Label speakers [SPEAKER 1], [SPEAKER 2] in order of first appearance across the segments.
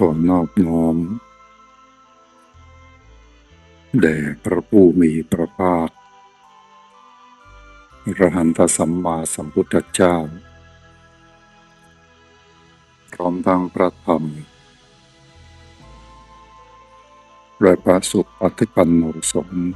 [SPEAKER 1] ขอนอบน้อมแด่พระผู้มีพระภาคอรหันตสัมมาสัมพุทธเจ้า พร้อมทั้งพระธรรมและพระสุปฏิปันโนสงฆ์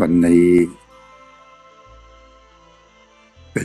[SPEAKER 1] วันนี้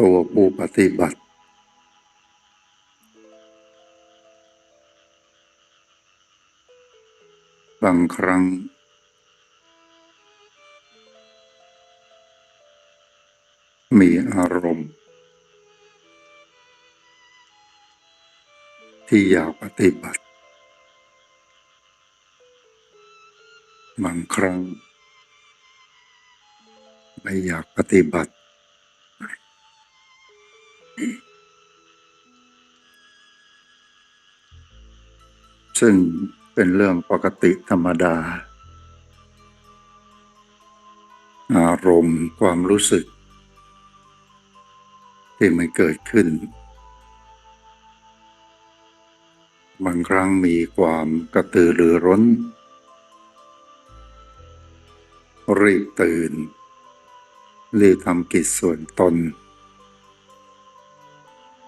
[SPEAKER 1] ตัวผู้ปฏิบัติ บางครั้ง มีอารมณ์ ที่อยากปฏิบัติ บางครั้ง ไม่อยากปฏิบัติ ซึ่งเป็นเรื่องปกติธรรมดา อารมณ์ความรู้สึก ที่มันเกิดขึ้น บางครั้งมีความกระตือรือร้น รีบตื่น รีบทำกิจส่วนตน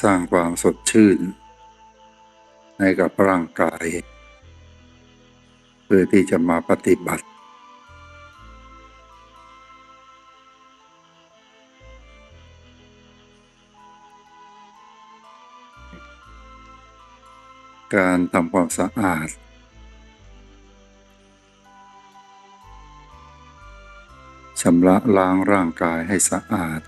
[SPEAKER 1] สร้างความสดชื่น ให้กับร่างกาย เพื่อที่จะมาปฏิบัติ การทำความสะอาด ชำระล้างร่างกายให้สะอาด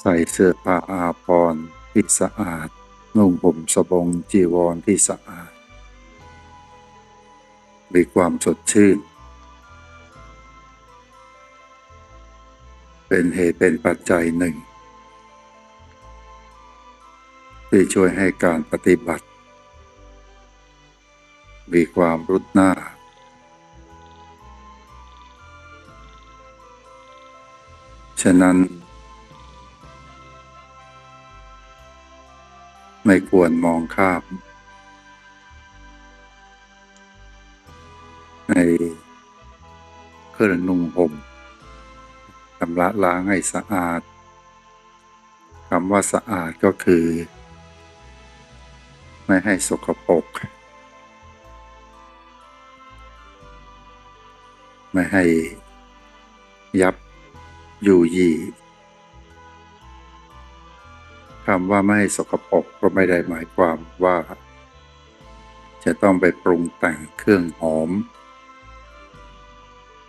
[SPEAKER 1] ใส่เสื้อผ้าอาภรณ์ที่สะอาด นุ่งห่มสบงจีวรที่สะอาด มีความสดชื่น เป็นเหตุเป็นปัจจัยหนึ่ง ที่ช่วยให้การปฏิบัติ มีความรุดหน้าฉะนั้น ไม่ควรมองข้าม ในเครื่องนุ่งห่มชำระล้างให้สะอาดคำว่าสะอาดก็คือ ไม่ให้สกปรกไม่ให้ยับอยู่ยี่ คำว่าไม่ให้สกปรกก็ไม่ได้หมายความว่า จะต้องไปปรุงแต่งเครื่องหอม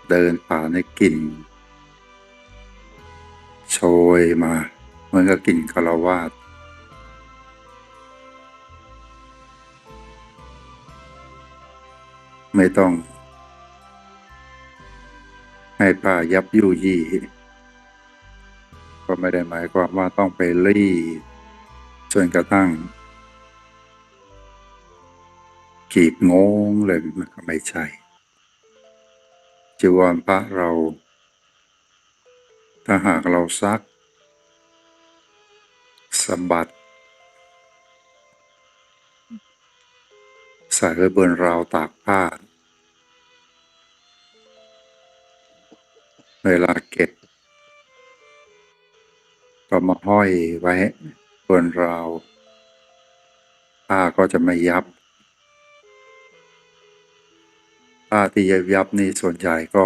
[SPEAKER 1] เดินผ่านให้กลิ่นโชยมา เหมือนกับกลิ่นคารวาสไม่ต้อง ให้ผ้ายับยุยี่ก็ไม่ได้หมายความว่าต้องไปรีด จนกระทั่งกีบงงเลยมันก็ไม่ใช่จีวรพระเรา ถ้าหากเราซักสะบัดใส่ไว้บนราวตากผ้า เวลาเก็บ ก็มาห้อยไว้ บนราวผ้าก็จะไม่ยับผ้าที่ยับยับนี่ส่วนใหญ่ก็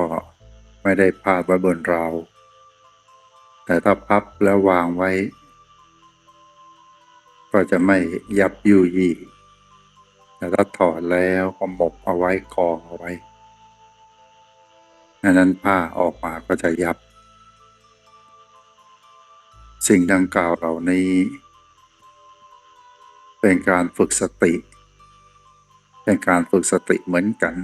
[SPEAKER 1] ไม่ได้พาดไว้บนราว แต่ถ้าพับแล้ววางไว้ ก็จะไม่ยับยุยี่แต่ถ้าถอดแล้วก็หมกเอาไว้กองเอาไว้อันนั้นผ้าออกมาก็จะยับ สิ่งดังกล่าวเหล่านี้ เป็นการฝึกสติ เป็นการฝึกสติเหมือนกัน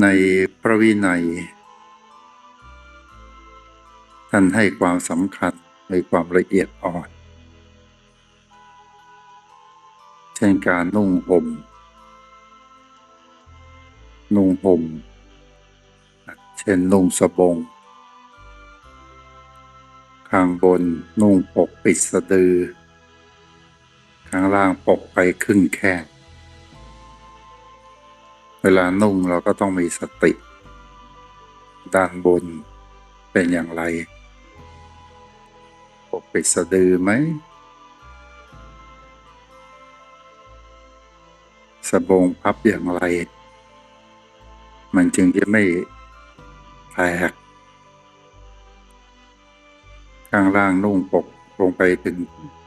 [SPEAKER 1] ในพระวินัย ท่านให้ความสำคัญในความละเอียดอ่อน เช่นการนุ่งห่ม นุ่งห่ม เช่นนุ่งสบง ข้างบนนุ่งปกปิดสะดือ ข้างล่างปกไปครึ่งแข้งเวลานุ่งเราก็ต้องมีสติ ด้านบนเป็นอย่างไร ปกปิดสะดือไหมสบงพับอย่างไร มันจึงจะไม่แตก ข้างล่างนุ่งปกลงไปถึง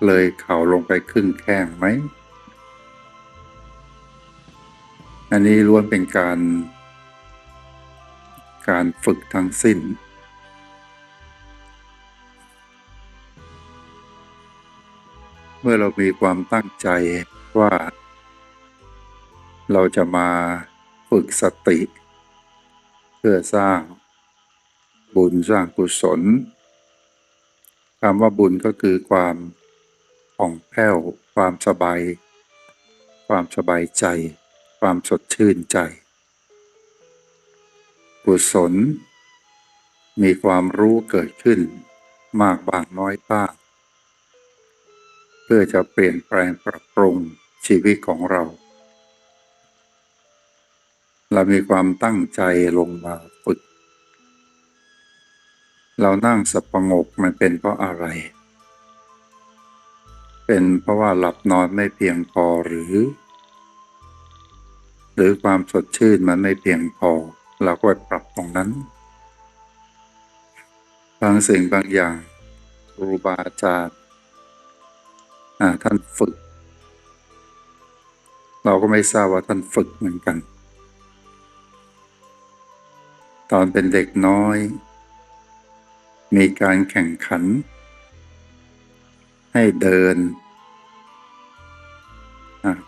[SPEAKER 1] เลยเข่าลงไปครึ่งแข้งไหม อันนี้ล้วนเป็นการ การฝึกทั้งสิ้น เมื่อเรามีความตั้งใจว่า เราจะมาฝึกสติ เพื่อสร้างบุญสร้างกุศล คำว่าบุญก็คือความผ่องแผ้ว ความสบาย ความสบายใจ ความสดชื่นใจกุศล มีความรู้เกิดขึ้น มากบางน้อยบ้างเพื่อจะเปลี่ยนแปลงปรับปรุงชีวิตของเรา เรามีความตั้งใจลงมา เรานั่งสับประงกมันเป็นเพราะอะไร เป็นเพราะว่าหลับนอนไม่เพียงพอหรือ หรือความสดชื่นมันไม่เพียงพอ เราก็ไปปรับตรงนั้น บางสิ่งบางอย่างครูบาอาจารย์ท่านฝึก เราก็ไม่ทราบว่าท่านฝึกเหมือนกัน ตอนเป็นเด็กน้อย มีการแข่งขัน ให้เดิน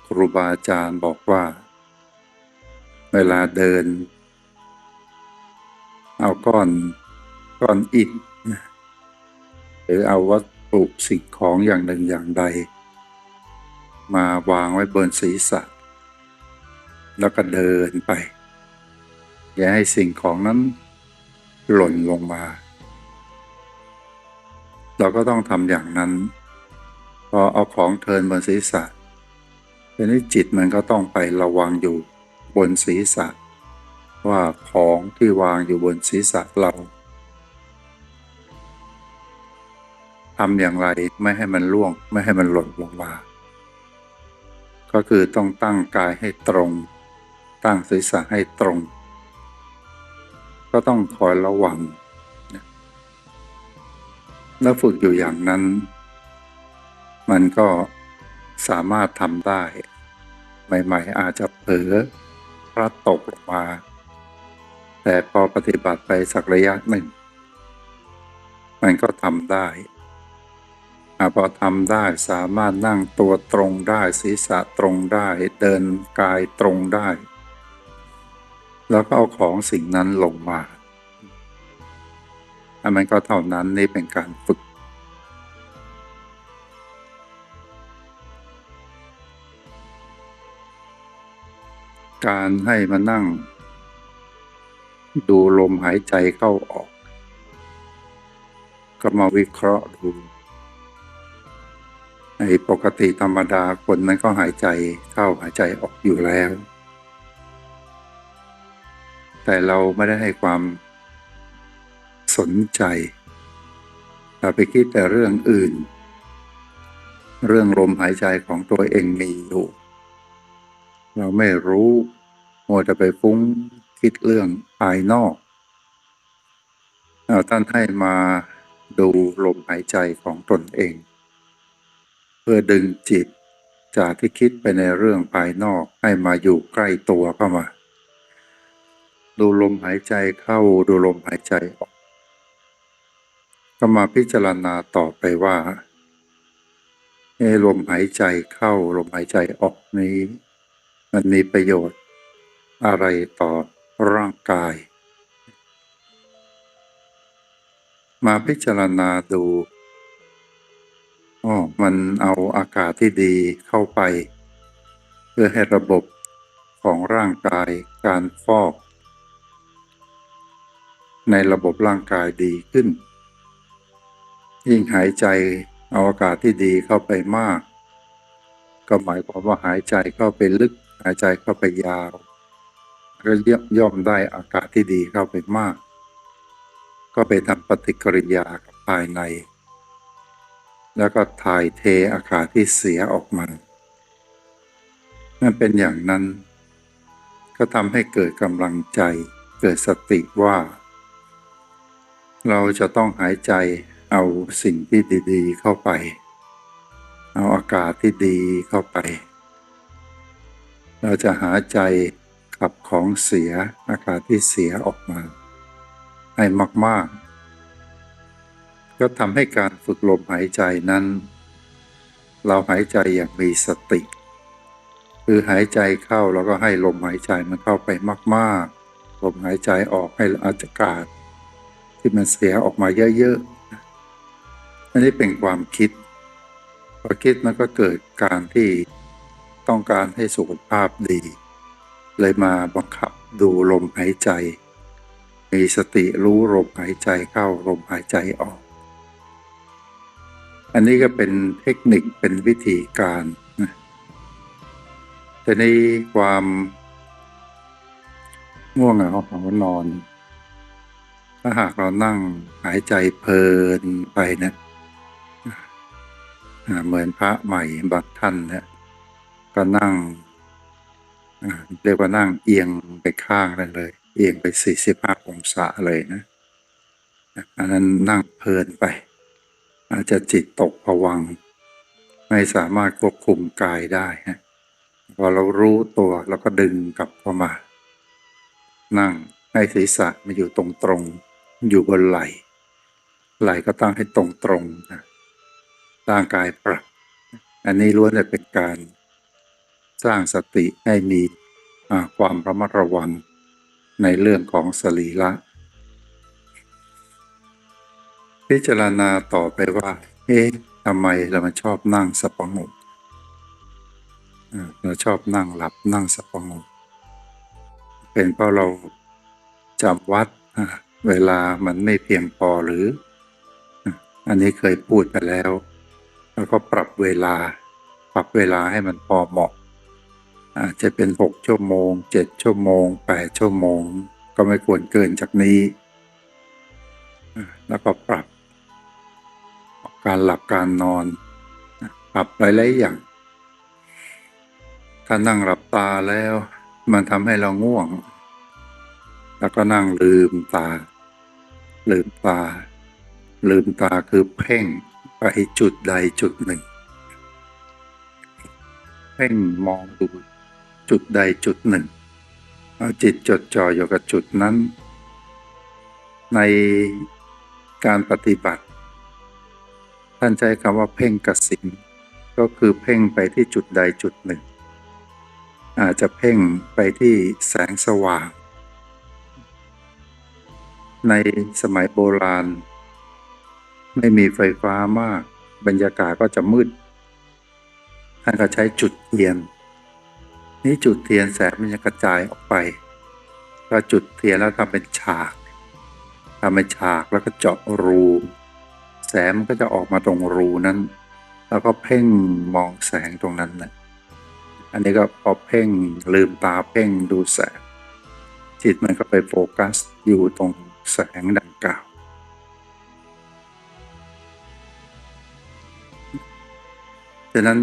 [SPEAKER 1] ครูบาอาจารย์บอกว่า เวลาเดิน เอาก้อนก้อนอิฐหรือเอาวัตถุสิ่งของอย่างหนึ่งอย่างใด มาวางไว้บนศีรษะ แล้วก็เดินไป อย่าให้สิ่งของนั้นหล่นลงมา เราก็ต้องทำอย่างนั้น พอเอาของเทินบนศีรษะทีนี้จิตมันก็ต้องไประวังอยู่บนศีรษะ ว่าของที่วางอยู่บนศีรษะเราทำอย่างไรไม่ให้มันล่วงไม่ให้มันหล่นลงมาก็คือต้องตั้งกายให้ตรง ตั้งศีรษะให้ตรง ก็ต้องคอยระวัง แล้วฝึกอยู่อย่างนั้น มันก็สามารถทำได้ ใหม่ๆอาจจะเผลอพลัดตกลงมา แต่พอปฏิบัติไปสักระยะหนึ่ง มันก็ทำได้พอทำได้สามารถนั่งตัวตรงได้ศีรษะตรงได้ เดินกายตรงได้ แล้วก็เอาของสิ่งนั้นลงมา อันมันก็เท่านั้นนี่เป็นการฝึก การให้มานั่ง ดูลมหายใจเข้าออก ก็มาวิเคราะห์ดูในปกติธรรมดาคนนั้นก็หายใจเข้าหายใจออกอยู่แล้ว แต่เราไม่ได้ให้ความ สนใจเราไปคิดแต่เรื่องอื่น เรื่องลมหายใจของตัวเองมีอยู่ เราไม่รู้มัวจะไปฟุ้งคิดเรื่องภายนอกท่านให้มาดูลมหายใจของตนเอง เพื่อดึงจิตจากที่คิดไปในเรื่องภายนอกให้มาอยู่ใกล้ตัวเข้ามา ดูลมหายใจเข้าดูลมหายใจออ ก็มาพิจารณาต่อไปว่าเอะลมหายใจเข้าลมหายใจออกนี้ มันมีประโยชน์ อะไรต่อร่างกาย มาพิจารณาดูอ๋อมันเอาอากาศที่ดีเข้าไป เพื่อให้ระบบของร่างกายการฟอก ในระบบร่างกายดีขึ้น ยิ่งหายใจเอาอากาศที่ดีเข้าไปมาก ก็หมายความว่าหายใจเข้าไปลึก หายใจเข้าไปยาว ก็ย่อมได้อากาศที่ดีเข้าไปมาก ก็ไปทำปฏิกิริยากับภายใน แล้วก็ถ่ายเทอากาศที่เสียออกมานั่นเป็นอย่างนั้น ก็ทำให้เกิดกำลังใจ เกิดสติว่า เราจะต้องหายใจ เอาสิ่งที่ดีๆ เข้าไป เอาอากาศที่ดีเข้าไป เราจะหาใจขับของเสียอากาศที่เสียออกมาให้มาก ๆ ก็ทำให้การฝึกลมหายใจนั้น เราหายใจอย่างมีสติ คือหายใจเข้าแล้วก็ให้ลมหายใจมันเข้าไปมาก ๆ ลมหายใจออกให้อากาศที่มันเสียออกมาเยอะ ๆ อันนี้เป็นความคิดพอคิดมันก็เกิดการที่ต้องการให้สุขภาพดี เลยมาบังคับดูลมหายใจ มีสติรู้ลมหายใจเข้าลมหายใจออก อันนี้ก็เป็นเทคนิคเป็นวิธีการนะแต่ในความง่วงเหงาหานอน ถ้าหากเรานั่งหายใจเพลินไปเนะอ่า เหมือนพระใหม่บางท่านเนี่ยก็นั่งเรียกว่านั่งเอียงไปข้างนั่นเลย เอียงไป45องศาเลยนะอันนั้นนั่งเพลินไป อาจจะจิตตกผวัง ไม่สามารถควบคุมกายได้ฮะพอเรารู้ตัวแล้วก็ดึงกลับเข้ามา นั่งให้ศีรษะมาอยู่ตรงตรงๆอยู่บนไหล่ไหล่ก็ตั้งให้ตรงตรงๆนะ ร่างกายปรับ อันนี้ล้วนแต่เป็นการสร้างสติให้มีความระมัดระวังในเรื่องของสรีระพิจารณาต่อไปว่า เอ๊ะทำไมเรามันชอบนั่งสปงกเราชอบนั่งหลับนั่งสปงกเป็นเพราะเราจำวัดเวลามันไม่เพียงพอหรือ อันนี้เคยพูดไปแล้ว แล้วก็ปรับเวลา ปรับเวลาให้มันพอเหมาะ อาจจะเป็นหกชั่วโมงเจ็ดชั่วโมงแปดชั่วโมง ก็ไม่ควรเกินจากนี้ แล้วก็ปรับ การหลับการนอน ปรับหลายๆอย่าง ถ้านั่งหลับตาแล้ว มันทำให้เราง่วง แล้วก็นั่งลืมตา ลืมตา ลืมตาคือเพ่ง ไปจุดใดจุดหนึ่งเพ่งมองดูจุดใดจุดหนึ่ง เอาจิตจดจ่ออยู่กับจุดนั้น ในการปฏิบัติ ท่านใช้คำว่าเพ่งกสินก็คือเพ่งไปที่จุดใดจุดหนึ่ง อาจจะเพ่งไปที่แสงสว่าง ในสมัยโบราณ ไม่มีไฟฟ้ามาก บรรยากาศก็จะมืดท่านก็ใช้จุดเทียน นี่จุดเทียนแสงมันจะกระจายออกไปก็จุดเทียนแล้วทำเป็นฉากทำเป็นฉากแล้วก็เจาะรู แสงมันก็จะออกมาตรงรูนั้น แล้วก็เพ่งมองแสงตรงนั้นนะอันนี้ก็พอเพ่งลืมตาเพ่งดูแสงจิตมันก็ไปโฟกัสอยู่ตรงแสงดัง ฉะนั้น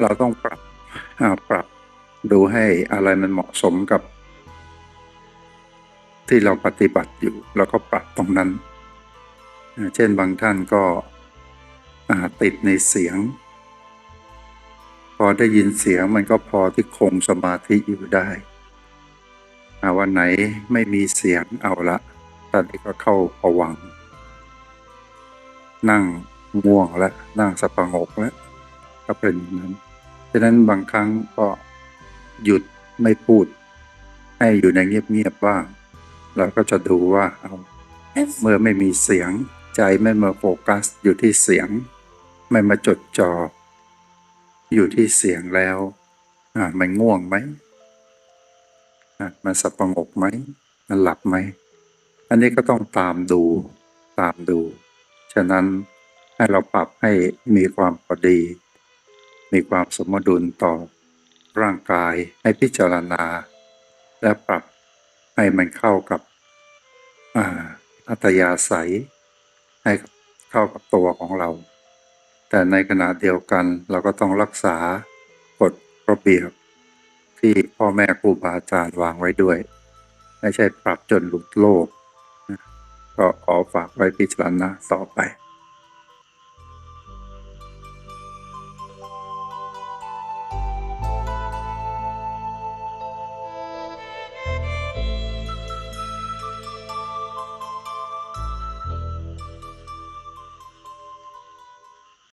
[SPEAKER 1] เราต้องปรับปรับดูให้อะไรมันเหมาะสมกับ ที่เราปฏิบัติอยู่ แล้วก็ปรับตรงนั้น เช่นบางท่านก็ติดในเสียง พอได้ยินเสียงมันก็พอที่คงสมาธิอยู่ได้วันไหนไม่มีเสียงเอาละตอนนี้ก็เข้าผวัง นั่ง ง่วงแล้วนั่งสปงกแล้วก็เป็นอย่างนั้นฉะนั้นบางครั้งก็หยุดไม่พูด ให้อยู่ในเงียบๆบ้างเราก็จะดูว่าเอาเมื่อไม่มีเสียง ใจไม่มาโฟกัสอยู่ที่เสียง ไม่มาจดจอ่ออยู่ที่เสียงแล้ว อ่ามันง่วงไหมอะมันสับประงกไหมมันหลับไหม อันนี้ก็ต้องตามดูตามดู ฉะนั้น ให้เราปรับให้มีความพอดี มีความสมดุลต่อร่างกายให้พิจารณา และปรับให้มันเข้ากับอัตยาศัย ให้เข้ากับตัวของเรา แต่ในขณะเดียวกันเราก็ต้องรักษากฎระเบียบ ที่พ่อแม่ครูบาอาจารย์วางไว้ด้วย ไม่ใช่ปรับจนหลุดโลกก็ขอฝากไว้พิจารณาต่อไป